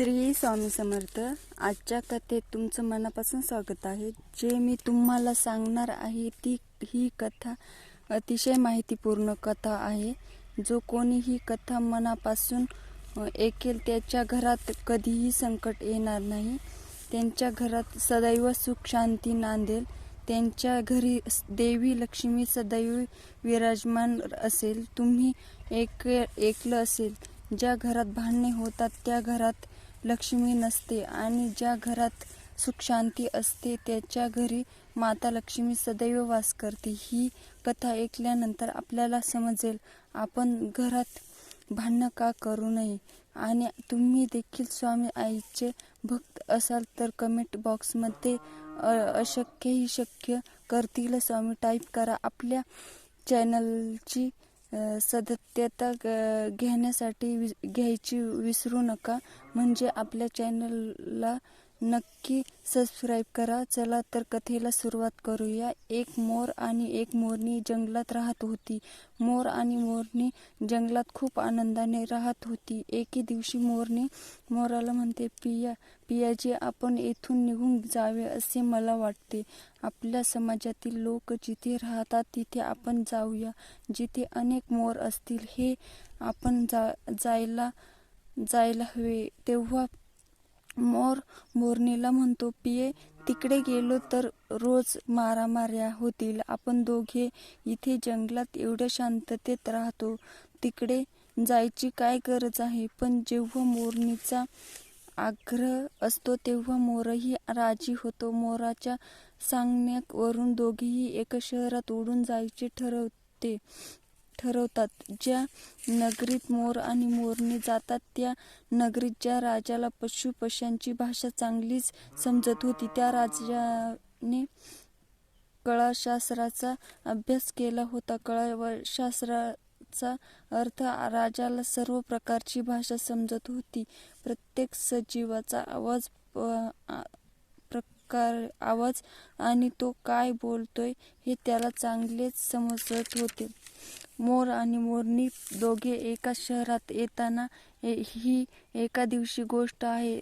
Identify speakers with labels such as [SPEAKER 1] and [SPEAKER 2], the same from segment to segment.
[SPEAKER 1] श्री स्वामी समर्थ आजच्या कथेत तुमचं मनापासून स्वागत आहे. जे मी तुम्हाला सांगणार आहे ती ही कथा अतिशय माहितीपूर्ण कथा आहे. जो कोणी ही कथा मनापासून ऐकेल त्याच्या घरात कधीही संकट येणार नाही. त्यांच्या घरात सदैव सुख शांती नांदेल. त्यांच्या घरी देवी लक्ष्मी सदैव विराजमान असेल. तुम्ही एक ऐकलं असेल. ज्या घरात भांडणे होतात त्या घरात लक्ष्मी नसते आणि ज्या घरात सुख शांती असते त्याच्या घरी माता लक्ष्मी सदैव वास करते. ही कथा ऐकल्यानंतर आपल्याला समजेल आपण घरात भांडणं का करू नये? आणि तुम्ही देखील स्वामी आईचे भक्त असाल तर कमेंट बॉक्समध्ये अशक्यही अशक्य ही शक्य करतील. स्वामी टाईप करा. आपल्या चॅनलची सदस्यता घेण्यासाठी वि- घ्यायची विसरू नका. म्हणजे आपल्या चॅनलला नक्की सबस्क्राईब करा. चला तर कथेला सुरुवात करूया. एक मोर आणि एक मोरणी जंगलात राहत होती. मोर आणि मोरणी जंगलात खूप आनंदाने राहत होती. एके दिवशी मोरणी मोराला म्हणते पिया पियाजी आपण येथून निघून जावे असे मला वाटते. आपल्या समाजातील लोक जिथे राहतात तिथे आपण जाऊया. जिथे अनेक मोर असतील हे आपण जा जायला जायला हवे. तेव्हा मोर मोरणीला म्हणतो पिये तिकडे गेलो तर रोज मारामाऱ्या होतील. आपण दोघे इथे जंगलात एवढ्या शांततेत राहतो. तिकडे जायची काय गरज आहे पण जेव्हा मोरणीचा आग्रह असतो तेव्हा मोरही राजी होतो. मोराच्या सांगण्यावरून दोघेही एका शहरात उडून जायचे ठरवते. ठरवतात. ज्या नगरीत मोर आणि मोरणी जातात त्या नगरीत ज्या राजाला पशु पक्ष्यांची भाषा चांगलीच समजत होती त्या राजाने कळाशास्त्राचा अभ्यास केला होता. कळाशास्त्राचा अर्थ राजाला सर्व प्रकारची भाषा समजत होती. प्रत्येक सजीवाचा आवाज प- आवाज आणि तो काय बोलतोय हे त्याला चांगलेच समजत होते. मोर आणि मोरणी दोघे एका शहरात येताना ए- ही एका दिवशी गोष्ट आहे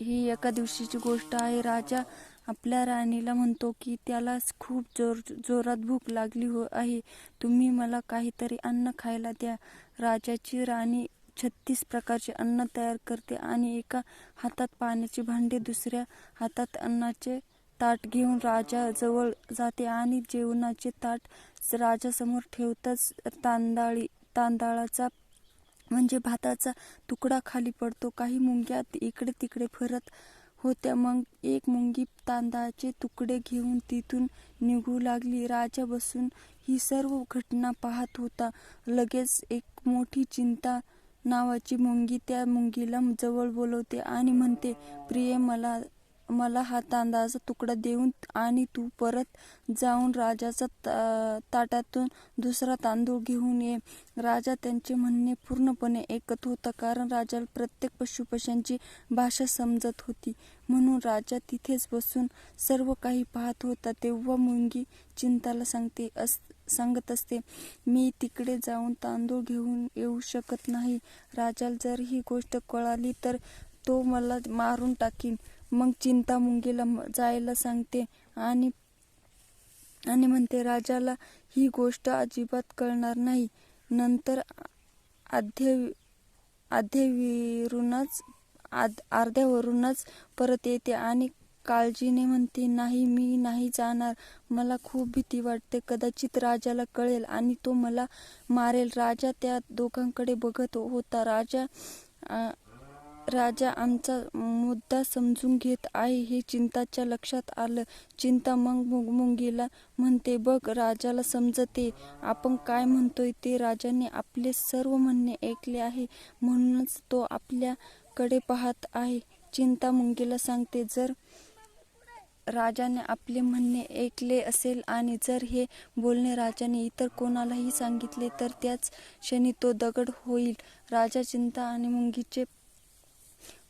[SPEAKER 1] ही एका दिवशीची गोष्ट आहे. राजा आपल्या राणीला म्हणतो की त्याला खूप जोर जोरात भूक लागली हो आहे. तुम्ही मला काहीतरी अन्न खायला द्या. राजाची राणी छत्तीस प्रकारचे अन्न तयार करते आणि एका हातात पाण्याची भांडे दुसऱ्या हातात अन्नाचे ताट घेऊन राजाजवळ जाते आणि जेवणाचे ताट राजासमोर ठेवताच तांदळी तांदळाचा म्हणजे भाताचा तुकडा खाली पडतो. काही मुंग्या इकडे तिकडे फिरत होत्या. मग एक मुंगी तांदळाचे तुकडे घेऊन तिथून निघू लागली. राजा बसून ही सर्व घटना पाहत होता. लगेच एक मोठी चिंता नावाची मुंगी त्या मुंगीला जवळ बोलवते आणि म्हणते प्रिये मला मला हा तांदळाचा तुकडा देऊन आणि तू परत जाऊन राजाचा ता- ताटातून दुसरा तांदूळ घेऊन ये. राजा त्यांचे म्हणणे पूर्णपणे ऐकत होता कारण राजाला प्रत्येक पशुपक्ष्यांची भाषा समजत होती. म्हणून राजा तिथेच बसून सर्व काही पाहत होता. तेव्हा मुंगी चिंताला सांगते अस सांगत असते मी तिकडे जाऊन तांदूळ घेऊन येऊ शकत नाही. राजाला जर ही गोष्ट कळाली तर तो मला मारून टाकीन. मग चिंता मुंगीला जायला सांगते आणि आणि म्हणते राजाला ही गोष्ट अजिबात कळणार नाही. नंतर आध्य आध्यविरूनच आद अर्ध्यावरूनच परत येते आणि काळजीने म्हणते नाही मी नाही जाणार. मला खूप भीती वाटते. कदाचित राजाला कळेल आणि तो मला मारेल. राजा त्या दोघांकडे बघत होता. राजा आ, राजा आमचा मुद्दा समजून घेत आहे हे चिंताच्या लक्षात आलं. चिंता मग मुंग मुंगीला म्हणते बघ राजाला समजते. आपण काय म्हणतोय ते राजाने आपले सर्व म्हणणे ऐकले आहे. म्हणूनच तो आपल्याकडे पाहत आहे. चिंता मुंगीला सांगते जर राजाने आपले म्हणणे ऐकले असेल आणि जर हे बोलणे राजाने इतर कोणालाही सांगितले तर त्याच क्षणी तो दगड होईल. राजा चिंता आणि मुंगीचे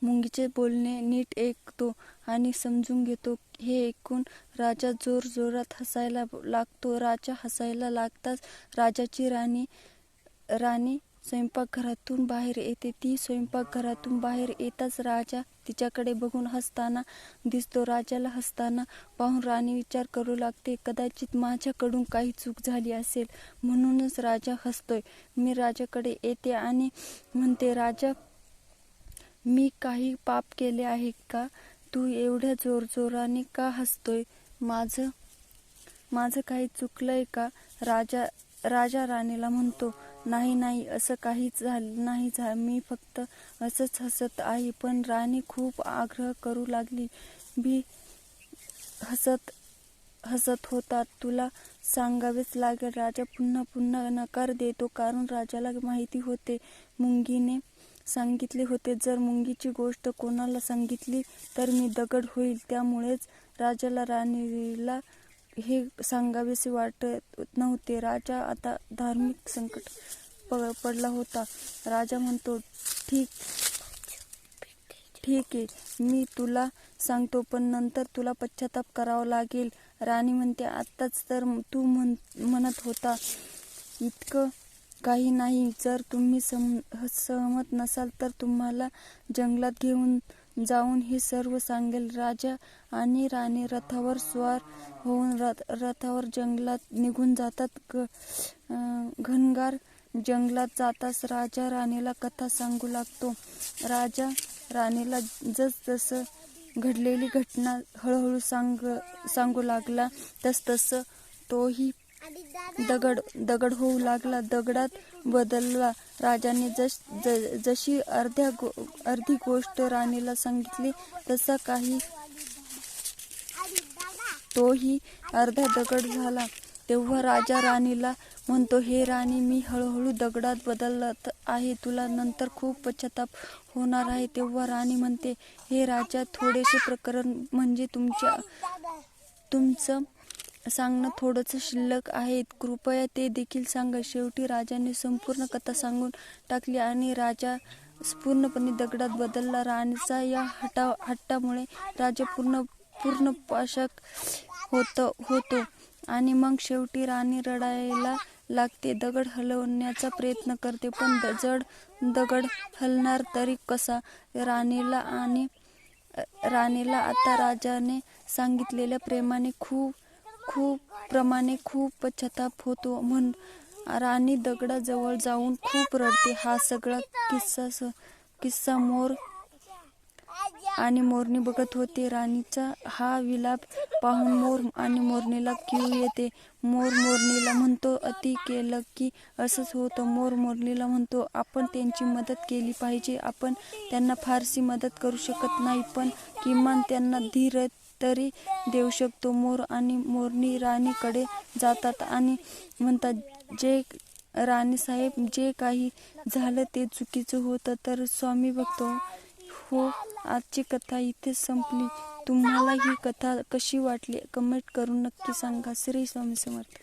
[SPEAKER 1] मुंगीचे बोलणे नीट ऐकतो आणि समजून घेतो. हे ऐकून राजा जोर जोरात हसायला लागतो. राजा हसायला लागताच राजाची राणी राणी स्वयंपाकघरातून बाहेर येते. ती स्वयंपाकघरातून बाहेर येताच राजा तिच्याकडे बघून हसताना दिसतो. राजाला हसताना पाहून राणी विचार करू लागते कदाचित माझ्याकडून काही चूक झाली असेल. म्हणूनच राजा हसतोय. मी राजाकडे येते आणि म्हणते राजा मी काही पाप केले आहे का? तू एवढ्या जोरजोराने का हसतोय? माझं माझं काही चुकलंय का? राजा राजा राणीला म्हणतो नाही नाही असं काहीच झालं नाही झा मी फक्त असंच हसत आहे पण राणी खूप आग्रह करू लागली. बी हसत हसत होता. तुला सांगावेच लागेल राजा पुन्हा पुन्हा नकार देतो कारण राजाला माहिती होते. मुंगीने सांगितले होते जर मुंगीची गोष्ट कोणाला सांगितली तर मी दगड होईल. त्यामुळेच राजाला राणीला हे सांगावेसे वाटत नव्हते. राजा आता धार्मिक संकट प पडला होता. राजा म्हणतो ठीक ठीक आहे. मी तुला सांगतो पण नंतर तुला पश्चाताप करावा लागेल. राणी म्हणते आत्ताच तर तू म्हण म्हणत होता. इतकं काही नाही. जर तुम्ही सम सहमत नसाल तर तुम्हाला जंगलात घेऊन जाऊन हे सर्व सांगेल. राजा आणि राणी रथावर स्वार होऊन रथ रथावर जंगलात निघून जातात. ग घनगार जंगलात जाताच राजा राणीला कथा सांगू लागतो. राजा राणीला जसजसं घडलेली घटना हळूहळू सांग सांगू लागला तसतसं तोही दगड दगड होऊ लागला. दगडात बदलला. राजाने जश ज- जशी अर्ध्या गो अर्धी गोष्ट राणीला सांगितली तसा काही तोही अर्धा दगड झाला. तेव्हा राजा राणीला म्हणतो हे राणी मी हळूहळू दगडात बदलत आहे. तुला नंतर खूप पश्चाताप होणार आहे. तेव्हा राणी म्हणते हे राजा थोडेसे प्रकरण म्हणजे तुमच्या तुमचं सांगणं थोडंसं शिल्लक आहे. कृपया ते देखील सांगा. शेवटी राजाने संपूर्ण कथा सांगून टाकली आणि राजा पूर्णपणे दगडात बदलला. राणीचा या हटा हट्टामुळे राजा पूर्ण पूर्ण पाशक होत होतो. आणि मग शेवटी राणी रडायला लागते. दगड हलवण्याचा प्रयत्न करते पण द- जड दगड हलणार तरी कसा? राणीला आणि राणीला आता राजाने सांगितलेल्या प्रेमाने खूप खूप प्रमाणे खूप पश्चाताप होतो म्हण राणी दगडाजवळ जाऊन खूप रडते. हा सगळा किस्सा स- किस्सा मोर आणि मोरणी बघत होते. राणीचा हा विलाप पाहून मोर आणि मोरणीला किव येते. मोर मोरणीला म्हणतो अति केलं की असंच होतं. मोर मोरणीला म्हणतो आपण त्यांची मदत केली पाहिजे. आपण त्यांना फारशी मदत करू शकत नाही पण किमान त्यांना धीर तरी देऊ शकतो. मोर आणि मोरणी राणीकडे जातात आणि म्हणतात जे राणी साहेब जे काही झालं ते चुकीचं होतं तर स्वामी बघतो हो आजची कथा इथे संपली. तुम्हाला ही कथा कशी वाटली कमेंट करून नक्की सांगा. श्री स्वामी समर्थ.